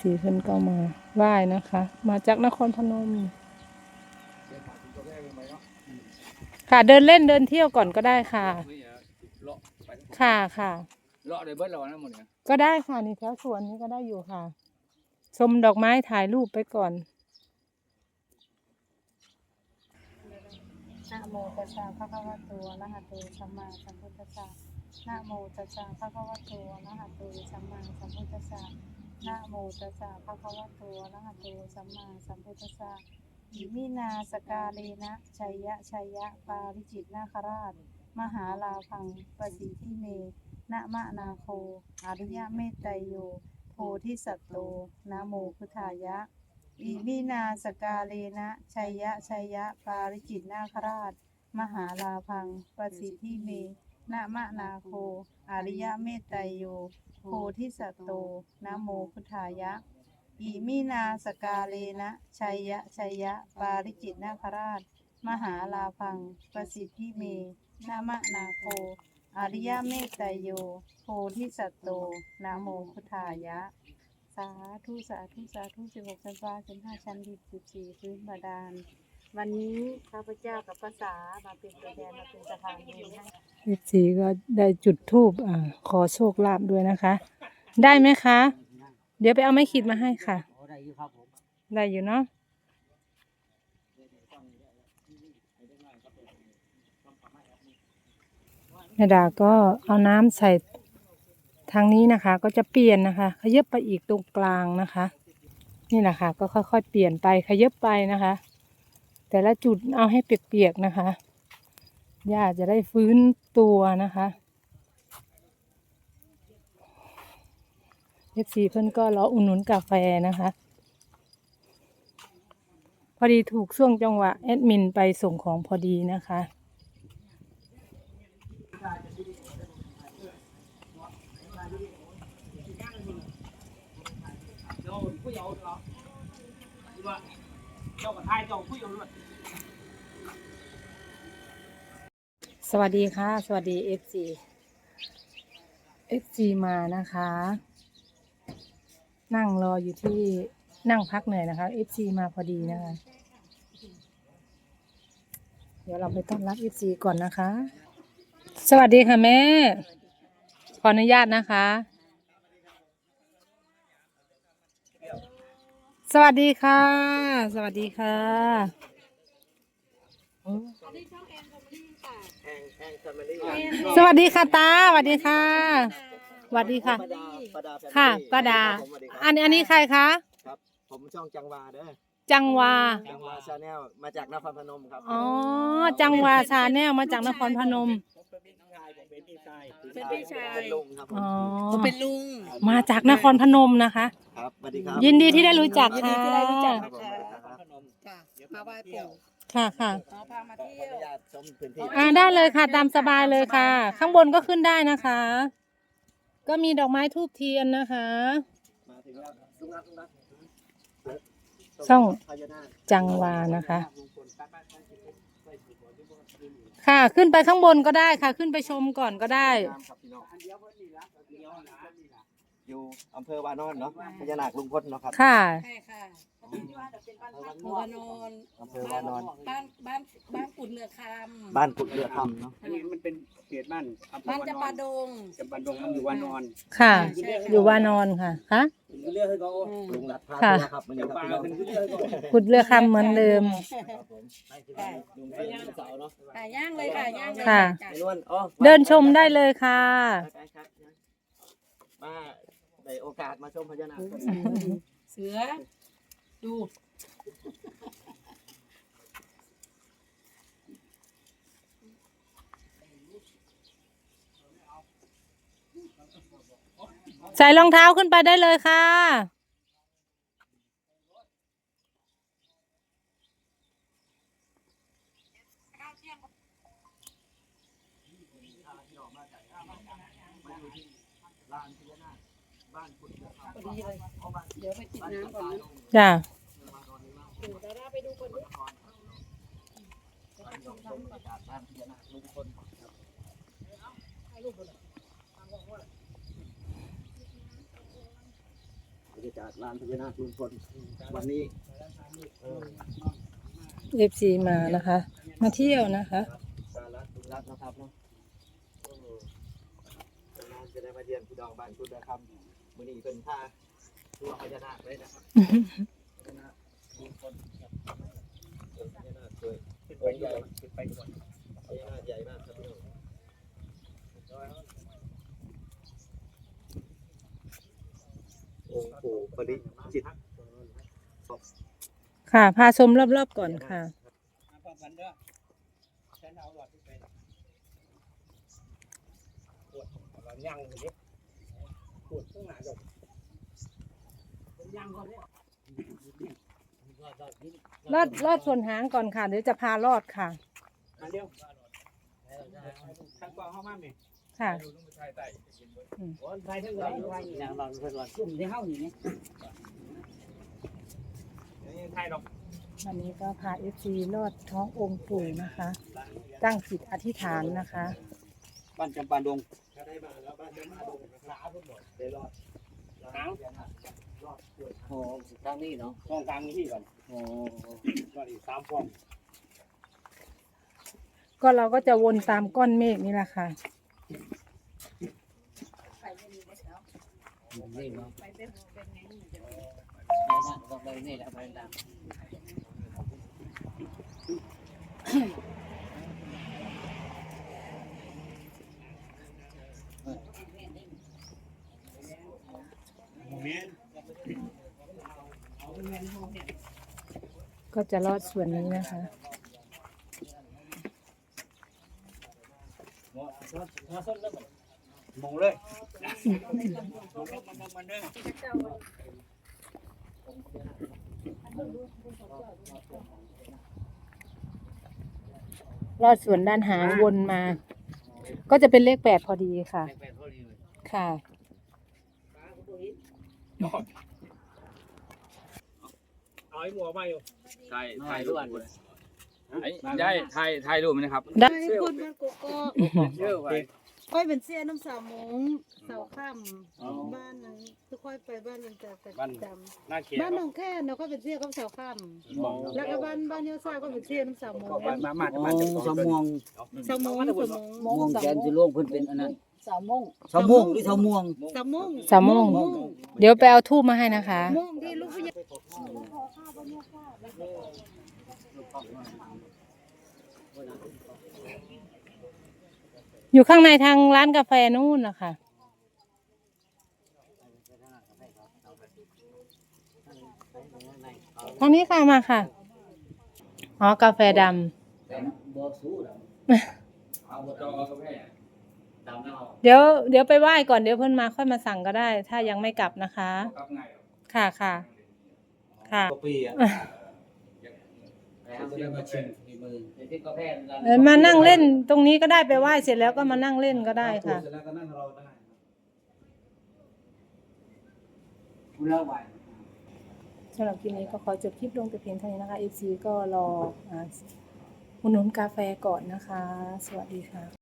สีเพิ่นก็มาไหว้นะคะ มาจากนครพนม ค่ะเดินเล่นเดินเที่ยวก่อนก็ได้ค่ะ ค่ะค่ะเลาะได้เบิดแล้วนะหมดเนี่ยก็ได้ค่ะนี่แถวสวนนี้ก็ได้อยู่ค่ะ ชมดอกไม้ถ่ายรูปไปก่อนนะโมตัสสะภะคะวะโตอะระหะโตสัมมาสัมพุทธัสสะนะโมตัสสะภะคะวะโตอะระหะโตสัมมาสัมพุทธัสสะ นะโมตัสสะภะคะวะโตอะระหะโตสัมมาสัมพุทธัสสะอิมินาสกาเลนะชัยยะชัยยะปาริจิตนาคราช มหาลาพังปสิทธิเมนะมะนาโค อริยะเมตไตโย โพธิสัตโตนะโมพุทธายะ อิมินาสกาเลนะชัยยะชัยยะปาริจิตนาคราช มหาลาพังปสิทธิเม นะมะนาโคอริยะเมตไตโย โพธิสัตโตนะโมพุทธายะ อิมินาสกาเลนะชัยยะชัยยะ ปาริจิตนาคราช มหาลาพัง ประสิทธิเมนะมะนาโคอริยะเมตไตโย โพธิสัตโตนะโมพุทธายะ สาธุสาธุสาธุสิบหกชั้นฟ้าชั้นห้าชั้นดิบสิบสี่พื้นบาดาลวันนี้ข้าพเจ้ากับภาษามาเป็นตัวแทนมาเป็นสะพานบุญให้ เอฟซีก็ได้จุดทูบอขอโชคลาภด้วยนะคะ ได้ไหมคะ เดี๋ยวไปเอาไม้ขีดมาให้ค่ะ ได้อยู่ครับผมได้อยู่เนาะแม่ดาก็เอาน้ำใส่ทางนี้นะคะ ก็จะเปลี่ยนนะคะ ขยับไปอีกตรงกลางนะคะ นี่แหละค่ะ ก็ค่อยๆเปลี่ยนไปขยับไปนะคะ แต่ละจุดเอาให้เปียกๆนะคะ ย่าจะได้ฟื้นตัวนะคะเอฟซีเพื่อนก็รออุ่นหนุนกาแฟนะคะ พอดีถูกช่วงจังหวะแอดมินไปส่งของพอดีนะคะเจ้าผู้เยเหรอเจ้ากับทายเจ้าผู้เยว์ด้วย สวัสดีค่ะ สวัสดี FC FC มานะคะ นั่งรออยู่ที่นั่งพักเหนื่อยนะคะ FC มาพอดีนะคะ เดี๋ยวเราไปต้อนรับ FC ก่อนนะคะ สวัสดีค่ะแม่ ขออนุญาตนะคะ สวัสดีค่ะ สวัสดีค่ะ สวัสดีค่ะตาสวัสดีค่ะสวัสดีค่ะป้าดาป้าดาแฟมิลี่ค่ะป้าดาครับผมสวัสดีครับอันนี้อันนี้ใครคะครับ ผมช่องจังหวาเด้อจังวาจังหวาชาแนลมาจากนครพนมครับอ๋อจังวาชาแนลมาจากนครพนมเป็นพี่ชาย เป็นลุงครับผมอ๋อเป็นลุง มาจากนครพนมนะคะ ครับสวัสดีครับยินดีที่ได้รู้จักยินดีค่ะที่ได้รู้จัก ครับผมสวัสดีครับจ้ะมาไหว้ปู่ ค่ะค่ะขอพามาขอเที่อยวนุญาตชมพื้นที่อ่าได้เลยค่ะ ตามสบายเลยค่ะ ข้างบนก็ขึ้นได้นะคะ ก็มีดอกไม้ทูบเทียนนะคะ มาถึงแล้วลุงรักลุงรักช่องพญานาคจังวานะคะ ค่ะขึ้นไปข้างบนก็ได้ค่ะ ขึ้นไปชมก่อนก็ได้งามครับพี่น้องอยู่อำเภอวานอนเนาะพญานาคลุงพลเนาะครับ ค่ะ ใช่ค่ะ หมู่บ้านนอนอำเภอวานอน บ้านบ้านบ้านกุดเรือคำบ้านกุดเรือคำเนาะอันนี้มันเป็นเขตบ้านอำเภอบ้านวานจะปานดง จำปันดงมันอยู่วานอนค่ะอยู่วานอนค่ะคะเรียกให้เขาอืมลุงรัดพาค่ะ ตัวครับมันอยู่จำกับปาเป็นเรียกให้เขาขุดเรือคำเหมือนเดิม ครับผมลุงเป็นเสาเนาะค่ะย่างเลยค่ะย่างเลยค่ะ จ้ะไอ้นวลอ๋อเดินชมได้เลยค่ะ ครับครับมาได้โอกาสมาชมพญานาคเสือ ดู ใส่รองเท้าขึ้นไปได้เลยค่ะพอดีเลย เดี๋ยวไปติดน้ำก่อนนะจ้ะลรรยากาศลานพญานาคลุงพลวันนี้เออเอฟซีมานะคะ มาเที่ยวนะคะสารัตลุงรัตนะครับเนาะเออน้องจะได้มาเยี่ยมพี่น้องบ้านคุณนะครับ มื้อนี้เป็นท่าทัวร์พญานาคเลยนะครับพญานาคลุงพลครับเออพญานาคสวยขึ้นไปใหญ่ขึ้นไปก่อนพญานาคใหญ่มากครับพี่น้ององค์ปู่ปริจิตรค่ะ พาชมรอบๆก่อนค่ะมาพร้อมกันเด้อฉันเอาหลอดขึ้นไปปวดหลอดยังอยู่นี่ ปวดข้างหน้าดอกเป็นยังก่อนเนี่ยลอดลอดส่วนหางก่อนค่ะ เดี๋ยวจะพาลอดค่ะมาเร็วทางกองเข้ามาไหมค่ะโอ้ยไทยทั้งหลายไทยนี่นะเราเพิ่นว่าซุ่มที่เฮานี่นี่ไทยดอกวันนี้ก็พาเอฟซีลอดท้ององค์ปู่นะคะ ตั้งจิตอธิษฐานนะคะ บ้านจำปาดง ถ้าได้มาแล้วบ้านจะมาดูนะครับได้รอดหางรอดด้วยโอ้ทางนี้เนาะกองกลางนี่ที่ก่อนโอ้ก็อีกสามฟองก็เราก็จะวนตามก้อนเมฆนี่แหละค่ะนี่เนาะไปนั่งก็ไปนี่แหละไปนั่ง ก็จะลอดส่วนนี้นะคะมองเลยมองมองมันเด้อลอดส่วนด้านหางวนมา ก็จะเป็นเลขแปดพอดีค่ะไปพอดีเลยค่ะเอาไอ้หมัวมาอยู่ถ่ายถ่าถ่ายยรูรูปปด้วยไอ้ยายถ่ายถ่ายรูปไหมนะครับได้ไปคนบ้านกกอกเชื่อไว้ค่อยเป็นเสียน้ำสาวมงเสาค่ำบ้านนั้นคือค่อยไปบ้านนั้นแต่ประจหน้าเขียำบ้านหนองแค่เนาะก็เป็นเสียกับเสาค่ำแล้วก็บ้านบ้านเนี้ยซ่าก็เป็นเสียน้ำสาวมงมามาโอ้มาจะสมวงสาวมงสาวมงม่วงแกนสิโลงเพิ่นเป็นอันนั้น สาวมงสมวงหรือสมวงสาวมงสามโมงเดี๋ยวไปเอาทูบมาให้นะคะมงที่ลูกผู้ใหญ่อยู่ข้างในทางร้านกาแฟนู่นนะคะทางนี้ค่ะมาค่ะ อ๋อกาแฟดเป็นบ่สู้ ดอกเอาบ่จต้อองเอาแค่ตามแล้วำเดี๋ยวเดี๋ยวไปไหว้ก่อนเดี๋ยวเพิ่นมาค่อยมาสั่งก็ได้ ถ้ายังไม่กลับนะคะกับไงค่ะค่ะ ค่ะ กว่าปีอะแล้วจะมาชิมฝีมือเป็นที่กาแฟกันเออมานั่งเล่นตรงนี้ก็ได้ไปไหว้เสร็จแล้วก็มานั่งเล่นก็ได้ค่ะ เสร็จแล้วก็นั่งรอได้คุณเล่าไว้สำหรับคลิปนี้ก็ขอจบคลิปลงแต่เพียงเท่านี้นะคะ FC ก็รออ่าอุดหนุนกาแฟก่อนนะคะ สวัสดีค่ะ